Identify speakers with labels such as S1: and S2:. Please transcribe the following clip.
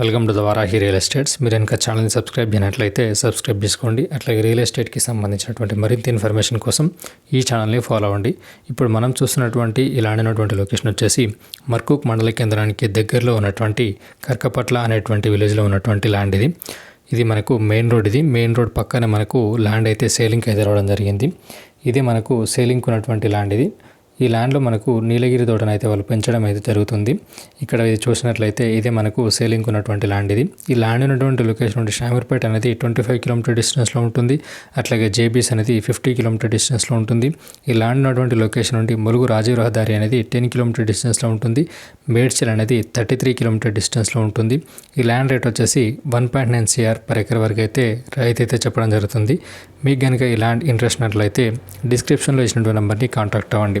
S1: Welcome to the Varahi real estates. మీరు ఇంకా ఛానల్ని సబ్స్క్రైబ్ చేయనట్లయితే సబ్స్క్రైబ్ చేసుకోండి. అట్లాగే రియల్ ఎస్టేట్కి సంబంధించినటువంటి మరింత ఇన్ఫర్మేషన్ కోసం ఈ ఛానల్ని ఫాలో అవ్వండి. ఇప్పుడు మనం చూస్తున్నటువంటి ఇలాంటినటువంటి లొకేషన్ వచ్చేసి మర్కూక్ మండల కేంద్రానికి దగ్గరలో ఉన్నటువంటి కర్కపట్ల అనేటువంటి విలేజ్లో ఉన్నటువంటి ల్యాండ్ ఇది. ఇది మనకు మెయిన్ రోడ్ ఇది. మెయిన్ రోడ్ పక్కనే మనకు ల్యాండ్ అయితే సేలింగ్కి అయితే రావడం జరిగింది. ఇది మనకు సేలింగ్ ఉన్నటువంటి ల్యాండ్ ఇది. ఈ ల్యాండ్లో మనకు నీలగిరి తోటను అయితే వాళ్ళు పెంచడం అయితే జరుగుతుంది. ఇక్కడ ఇది చూసినట్లయితే ఇదే మనకు సేలింగ్ ఉన్నటువంటి ల్యాండ్ ఇది. ఈ ల్యాండ్ ఉన్నటువంటి లొకేషన్ నుండి షామీర్పేట అనేది ట్వంటీ ఫైవ్ కిలోమీటర్ డిస్టెన్స్లో ఉంటుంది. అట్లాగే జేబీస్ అనేది ఫిఫ్టీ కిలోమీటర్ డిస్టెన్స్లో ఉంటుంది. ఈ ల్యాండ్ ఉన్నటువంటి లొకేషన్ నుండి ములుగు రాజీవ్ రహదారి అనేది టెన్ కిలోమీటర్ డిస్టెన్స్లో ఉంటుంది. మేడ్చల్ అనేది థర్టీ త్రీ కిలోమీటర్ డిస్టెన్స్లో ఉంటుంది. ఈ ల్యాండ్ రేట్ వచ్చేసి one point nine CR per acre వరకు అయితే రైతు అయితే చెప్పడం జరుగుతుంది. మీకు కనుక ఈ ల్యాండ్ ఇంట్రెస్ట్ ఉన్నట్లయితే డిస్క్రిప్షన్లో ఇచ్చినటువంటి నెంబర్ని కాంటాక్ట్ అవ్వండి.